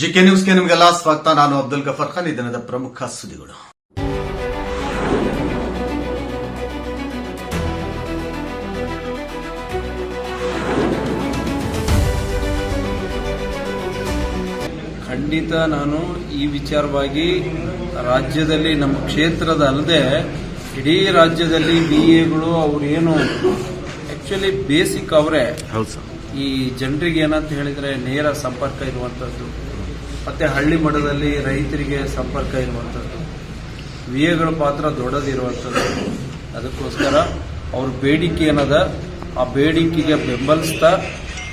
GK ನ್ಯೂಸ್ಗೆ ನಿಮಗೆಲ್ಲ ಸ್ವಾಗತ. ನಾನು ಅಬ್ದುಲ್ ಗಫರ್ ಖಾನ್. ಈ ದಿನದ ಪ್ರಮುಖ ಸುದ್ದಿಗಳು. ಖಂಡಿತ ನಾನು ಈ ವಿಚಾರವಾಗಿ ರಾಜ್ಯದಲ್ಲಿ ನಮ್ಮ ಕ್ಷೇತ್ರದ ಅಲ್ಲದೆ ಇಡೀ ರಾಜ್ಯದಲ್ಲಿ ಬಿ ಎಗಳು ಅವ್ರೇನು ಆಕ್ಚುಲಿ ಬೇಸಿಕ್ ಅವರೇ. ಈ ಜನರಿಗೆ ಏನಂತ ಹೇಳಿದ್ರೆ ನೇರ ಸಂಪರ್ಕ ಇರುವಂಥದ್ದು ಮತ್ತೆ ಹಳ್ಳಿ ಮಠದಲ್ಲಿ ರೈತರಿಗೆ ಸಂಪರ್ಕ ಇರುವಂಥದ್ದು ವಿಯಗಳ ಪಾತ್ರ ದೊಡ್ಡದಿರುವಂಥದ್ದು ಅದಕ್ಕೋಸ್ಕರ ಅವ್ರ ಬೇಡಿಕೆ ಏನದ? ಆ ಬೇಡಿಕೆಗೆ ಬೆಂಬಲಿಸ್ತಾ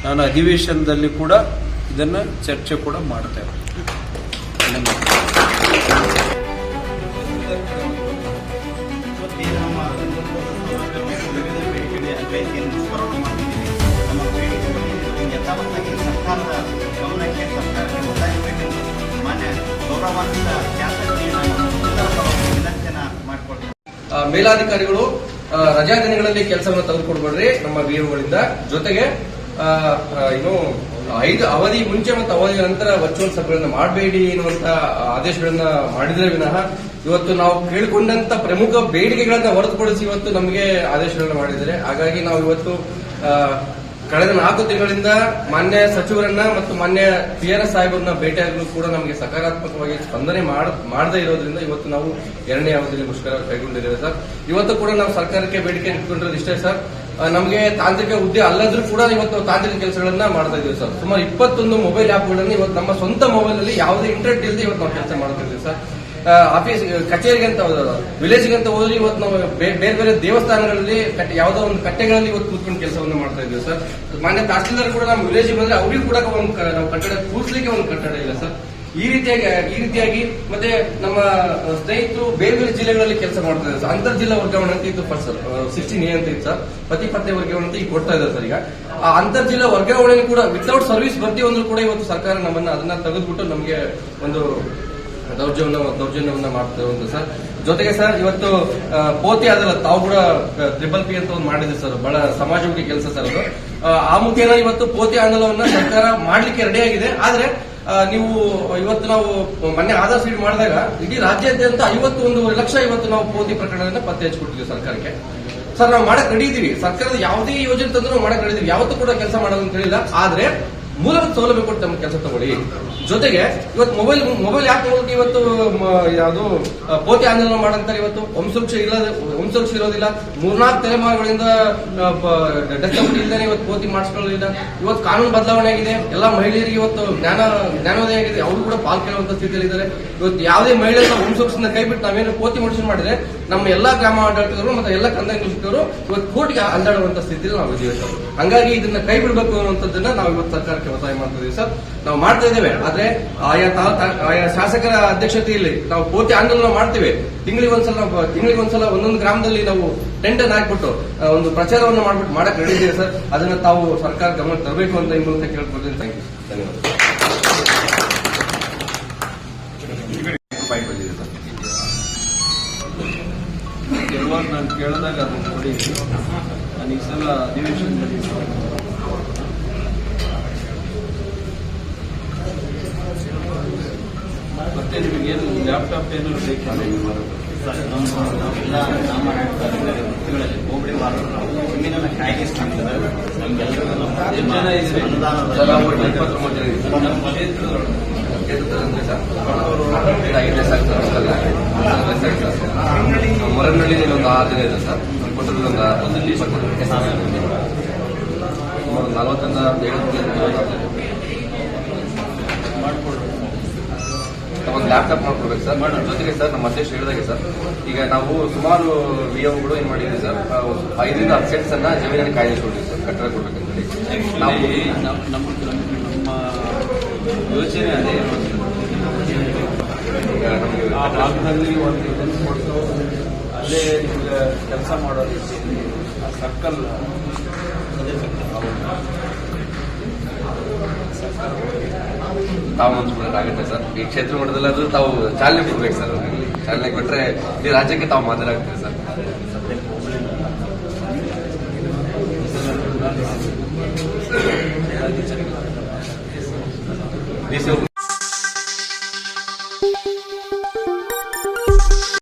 ನಾನು ಅಧಿವೇಶನದಲ್ಲಿ ಕೂಡ ಇದನ್ನು ಚರ್ಚೆ ಕೂಡ ಮಾಡ್ತೇವೆ ಸರ್ಕಾರದ ಮೇಲಾಧಿಕಾರಿಗಳು ರಜಾ ದಿನಗಳಲ್ಲಿ ಕೆಲಸವನ್ನು ತೆಗೆದುಕೊಡ್ಬೇಡ್ರಿ ನಮ್ಮ ವಿಒಗಳಿಂದ ಜೊತೆಗೆ ಏನು ಐದು ಅವಧಿ ಮುಂಚೆ ಮತ್ತು ಅವಧಿ ನಂತರ ವರ್ಚುವಲ್ ಸಭೆಗಳನ್ನು ಮಾಡಬೇಡಿ ಎನ್ನುವಂತ ಆದೇಶಗಳನ್ನ ಮಾಡಿದ್ರೆ ವಿನಃ ಇವತ್ತು ನಾವು ಕೇಳಿಕೊಂಡಂತ ಪ್ರಮುಖ ಬೇಡಿಕೆಗಳನ್ನ ಹೊರತುಪಡಿಸಿ ಇವತ್ತು ನಮಗೆ ಆದೇಶಗಳನ್ನ ಮಾಡಿದರೆ ಹಾಗಾಗಿ ನಾವು ಇವತ್ತು ಕಳೆದ ನಾಲ್ಕು ತಿಂಗಳಿಂದ ಮಾನ್ಯ ಸಚಿವರನ್ನ ಮತ್ತು ಮಾನ್ಯ ಪಿ ಆರ್ ಎಸ್ ಸಾಹೇಬರನ್ನ ಭೇಟಿಯಾಗಲು ಕೂಡ ನಮಗೆ ಸಕಾರಾತ್ಮಕವಾಗಿ ಸ್ಪಂದನೆ ಮಾಡ- ಮಾಡದೇ ಇರೋದ್ರಿಂದ ಇವತ್ತು ನಾವು ಎರಡನೇ ಅವಧಿಯಲ್ಲಿ ಮುಷ್ಕರ ಕೈಗೊಂಡಿದ್ದೇವೆ ಸರ್. ಇವತ್ತು ಕೂಡ ನಾವು ಸರ್ಕಾರಕ್ಕೆ ಬೇಡಿಕೆ ಇಟ್ಕೊಂಡಿರೋದು ಇಷ್ಟೇ ಸರ್. ನಮಗೆ ತಾಂತ್ರಿಕ ಹುದ್ದೆ ಅಲ್ಲದ್ರೂ ಕೂಡ ಇವತ್ತು ತಾಂತ್ರಿಕ ಕೆಲಸಗಳನ್ನ ಮಾಡ್ತಾ ಇದ್ದೀವಿ ಸರ್. ಸುಮಾರು ಇಪ್ಪತ್ತೊಂದು ಮೊಬೈಲ್ ಆಪ್ಗಳನ್ನು ಇವತ್ತು ನಮ್ಮ ಸ್ವಂತ ಮೊಬೈಲ್ ಅಲ್ಲಿ ಯಾವುದೇ ಇಂಟರ್ನೆಟ್ ಇಲ್ಲದೆ ಇವತ್ತು ನಾವು ಕೆಲಸ ಮಾಡ್ತಾ ಇದ್ದೀವಿ ಸರ್. ಆಫೀಸ್ ಕಚೇರಿಗೆ ಅಂತ ವಿಲೇಜ್ಗೆ ಅಂತ ಹೋದ್ರೆ ಇವತ್ತು ನಾವು ಬೇರೆ ಬೇರೆ ದೇವಸ್ಥಾನಗಳಲ್ಲಿ ಯಾವುದೋ ಒಂದು ಕಟ್ಟೆಗಳಲ್ಲಿ ಇವತ್ತು ಕೂತ್ಕೊಂಡು ಕೆಲಸವನ್ನು ಮಾಡ್ತಾ ಇದ್ದೀವಿ ಸರ್. ಮಾನ್ಯ ತಹಸೀಲ್ದಾರ್ ಕೂಡ ನಮ್ಮ ವಿಲೇಜ್ ಬಂದ್ರೆ ಅವ್ರಿಗೆ ಕೂಡ ಒಂದು ನಾವು ಕಟ್ಟಡ ಕೂರಿಸ್ಲಿಕ್ಕೆ ಒಂದು ಕಟ್ಟಡ ಇಲ್ಲ ಸರ್. ಈ ರೀತಿಯಾಗಿ ಈ ರೀತಿಯಾಗಿ ಮತ್ತೆ ನಮ್ಮ ಸ್ನೇಹಿತರು ಬೇರೆ ಬೇರೆ ಜಿಲ್ಲೆಗಳಲ್ಲಿ ಕೆಲಸ ಮಾಡ್ತಾ ಇದ್ದಾರೆ ಅಂತರ್ ಜಿಲ್ಲಾ ವರ್ಗಾವಣೆ ಅಂತ ಇತ್ತು ಫಸ್ಟ್ ಸರ್ ಸಿಕ್ಸ್ಟೀನ್ ಎ ಅಂತ ಇತ್ತು ಸರ್. ಪತಿ ಪತ್ತೆ ವರ್ಗಾವಣೆ ಅಂತ ಈಗ ಕೊಡ್ತಾ ಇದ್ದಾರೆ ಸರ್ ಈಗ. ಆ ಅಂತರ್ ಜಿಲ್ಲಾ ವರ್ಗಾವಣೆ ಕೂಡ ವಿತೌಟ್ ಸರ್ವಿಸ್ ಅಂದ್ರೂ ಕೂಡ ಇವತ್ತು ಸರ್ಕಾರ ನಮ್ಮನ್ನ ಅದನ್ನ ತೆಗೆದ್ಬಿಟ್ಟು ನಮಗೆ ಒಂದು ದೌರ್ಜನ್ಯ ದೌರ್ಜನ್ಯವನ್ನ ಮಾಡ್ತೇವೆ ಇರುವಂತ ಸರ್. ಜೊತೆಗೆ ಸರ್ ಇವತ್ತು ಪೋತಿ ಅದಲ್ಲ ತಾವು ಕೂಡ ತ್ರಿಬಲ್ ಪಿ ಅಂತ ಒಂದು ಮಾಡಿದ್ರು ಸರ್. ಬಹಳ ಸಮಾಜಮುಖಿ ಕೆಲಸ ಸರ್ ಅದು. ಆ, ಮುಖೇನ ಇವತ್ತು ಪೋತಿ ಆಂದೋಲನವನ್ನ ಸರ್ಕಾರ ಮಾಡ್ಲಿಕ್ಕೆ ರೆಡಿ ಆಗಿದೆ. ಆದ್ರೆ ನೀವು ಇವತ್ತು ನಾವು ಮೊನ್ನೆ ಆಧಾರ್ ಸೀಡ್ ಮಾಡಿದಾಗ ಇಡೀ ರಾಜ್ಯಾದ್ಯಂತ ಐವತ್ತು ಒಂದೂವರೆ ಲಕ್ಷ ಇವತ್ತು ನಾವು ಪೋತಿ ಪ್ರಕರಣಗಳನ್ನ ಪತ್ತೆ ಹಚ್ಚಿಕೊಟ್ಟಿದ್ವಿ ಸರ್ಕಾರಕ್ಕೆ. ಸರ್ ನಾವು ಮಾಡಕ್ ರೆಡಿ ಇದೀವಿ. ಸರ್ಕಾರದ ಯಾವುದೇ ಯೋಜನೆ ತಂದ್ರೂ ಮಾಡಕ್ ರೆಡಿ ಇದೀವಿ. ಯಾವತ್ತೂ ಕೂಡ ಕೆಲಸ ಮಾಡೋದು ಅಂತ ಹೇಳಿಲ್ಲ. ಆದ್ರೆ ಮೂಲಭೂತ ಸೌಲಭ್ಯ ಕೊಟ್ಟು ನಮ್ಮ ಕೆಲಸ ತಗೊಳ್ಳಿ. ಜೊತೆಗೆ ಇವತ್ತು ಮೊಬೈಲ್ ಮೊಬೈಲ್ ಯಾಕೆ ಮೂಲಕ ಇವತ್ತು ಯಾವುದು ಪೋತಿ ಆಂದೋಲನ ಮಾಡಂತಾರೆ ಇವತ್ತು? ವಂಶವೃಕ್ಷ ಇಲ್ಲ ವಂಶವೃಕ್ಷ ಇರೋದಿಲ್ಲ. ಮೂರ್ನಾಲ್ಕು ತಲೆಮಾರುಗಳಿಂದ ಡೆಸ್ಟಪ್ ಇಲ್ಲದೆ ಇವತ್ತು ಪೋತಿ ಮಾಡಿಸ್ಕೊಳ್ಳೋದಿಲ್ಲ. ಇವತ್ತು ಕಾನೂನು ಬದಲಾವಣೆ ಆಗಿದೆ. ಎಲ್ಲ ಮಹಿಳೆಯರಿಗೆ ಇವತ್ತು ಜ್ಞಾನ, ಜ್ಞಾನೋದಯ ಆಗಿದೆ. ಅವರು ಕೂಡ ಪಾಲ್ಗೊಳ್ಳುವಂತ ಸ್ಥಿತಿಯಲ್ಲಿ ಇದ್ದಾರೆ. ಇವತ್ತು ಯಾವುದೇ ವಂಶವೃಕ್ಷದಿಂದ ಕೈ ಬಿಟ್ಟು ನಾವೇನು ಪೋತಿ ಮಾಡಿಸಿ ಮಾಡಿದ್ರೆ ನಮ್ಮ ಎಲ್ಲಾ ಗ್ರಾಮ ಆಡಳಿತದವರು ಮತ್ತೆ ಎಲ್ಲ ಕಂದಾಯ ಇವತ್ತು ಕೋರ್ಟ್ಗೆ ಅಂದಾಡುವಂತ ಸ್ಥಿತಿಯಲ್ಲಿ ನಾವು ಇದ್ದೀವಿ ಸರ್. ಹಂಗಾಗಿ ಇದನ್ನ ಕೈ ಬಿಡಬೇಕು ಅನ್ನುವಂಥದ್ದನ್ನ ನಾವು ಇವತ್ತು ಸರ್ಕಾರಕ್ಕೆ ಒತ್ತಾಯ ಸರ್ ನಾವು ಮಾಡ್ತಾ ಇದ್ದೇವೆ. ಆದ್ರೆ ಆಯಾ ತಾ- ತಾ- ಆಯಾ ಶಾಸಕರ ಅಧ್ಯಕ್ಷತೆಯಲ್ಲಿ ನಾವು ಪೂರ್ತಿ ಆಂದೋಲನ ಮಾಡ್ತೇವೆ. ತಿಂಗಳಿಗೆ ಒಂದ್ಸಲ ತಿಂಗಳಿಗೆ ಒಂದ್ಸಲ ಒಂದೊಂದು ಗ್ರಾಮದಲ್ಲಿ ನಾವು ಟೆಂಡರ್ ಹಾಕ್ಬಿಟ್ಟು ಒಂದು ಪ್ರಚಾರವನ್ನು ಮಾಡ್ಬಿಟ್ಟು ಮಾಡಕ್ ರೆಡಿ ಇದೆ ಸರ್. ಅದನ್ನ ತಾವು ಸರ್ಕಾರ ಗಮನ ತರಬೇಕು ಅಂತ ಈ ಮೂಲಕ ಕೇಳ್ಕೊಳ್ತೀನಿ. ಥ್ಯಾಂಕ್ ಯು ಧನ್ಯವಾದ. ಕೆಲವರು ನಾನು ಕೇಳಿದಾಗ ಅದನ್ನು ನೋಡಿ ನಾನು ಈ ಸಲ ಅಧಿವೇಶನದಲ್ಲಿ ಮತ್ತೆ ನಿಮಗೇನು ಲ್ಯಾಪ್ಟಾಪ್ ಏನಾದ್ರು ಬೇಕಿಲ್ಲ. ವೃತ್ತಿಗಳಲ್ಲಿ ಹೋಬಳಿ ನಾವು ನಮ್ಗೆಲ್ಲರಿಗೂ ನಮ್ಮ. ಮರನಹಳ್ಳಿ ಒಂದು ಆರು ಜನ ಇದೆ ಸರ್. ಕೊಟ್ಟದ್ದು ಒಂದು ಒಂದು ಜನ. ಸುಮಾರು ನಲವತ್ತರಿಂದ ಐವತ್ತು ಜನ ಮಾಡ್ಕೊಡ್ರಿ ಒಂದು ಲ್ಯಾಪ್ಟಾಪ್ ಮಾಡ್ಕೊಡ್ಬೇಕು ಸರ್ ಜೊತೆಗೆ ಸರ್ ನಮ್ಮ ಅಧ್ಯಕ್ಷ ಹೇಳಿದಾಗೆ ಸರ್ ಈಗ ನಾವು ಸುಮಾರು ವಿ ಗಳು ಏನು ಮಾಡಿದ್ವಿ ಸರ್ ಐದರಿಂದ ಹತ್ತು ಸೆಟ್ಸ್ ಅನ್ನ ಕಾಯ್ದೆ ಕೊಟ್ಟಿವಿ ಸರ್ ಕಟ್ಟಡ ಕೊಡ್ಬೇಕಂತ ಹೇಳಿ. ನಾವು ನಮ್ಮ ನಮ್ಮ ಯೋಚನೆ ಅದೇ. ಈಗ ನಮಗೆ ಆ ಭಾಗದಲ್ಲಿ ಒಂದು ಇದನ್ನು ಕೊಟ್ಟು ಅಲ್ಲೇ ನಿಮ್ಗೆ ಕೆಲಸ ಮಾಡೋ ಸರ್ಕಲ್ ಅದೇ ಸರ್ಕಲ್ ತಾವು ಆಗುತ್ತೆ ಸರ್. ಈ ಕ್ಷೇತ್ರ ಮಟ್ಟದಲ್ಲಾದ್ರೂ ತಾವು ಚಾಲನೆ ಕೊಡ್ಬೇಕು ಸರ್. ಚಾಲನೆ ಕೊಟ್ರೆ ಈ ರಾಜ್ಯಕ್ಕೆ ತಾವು ಮಾದರಾಗ್ತೀವಿ ಸರ್. ನೀವು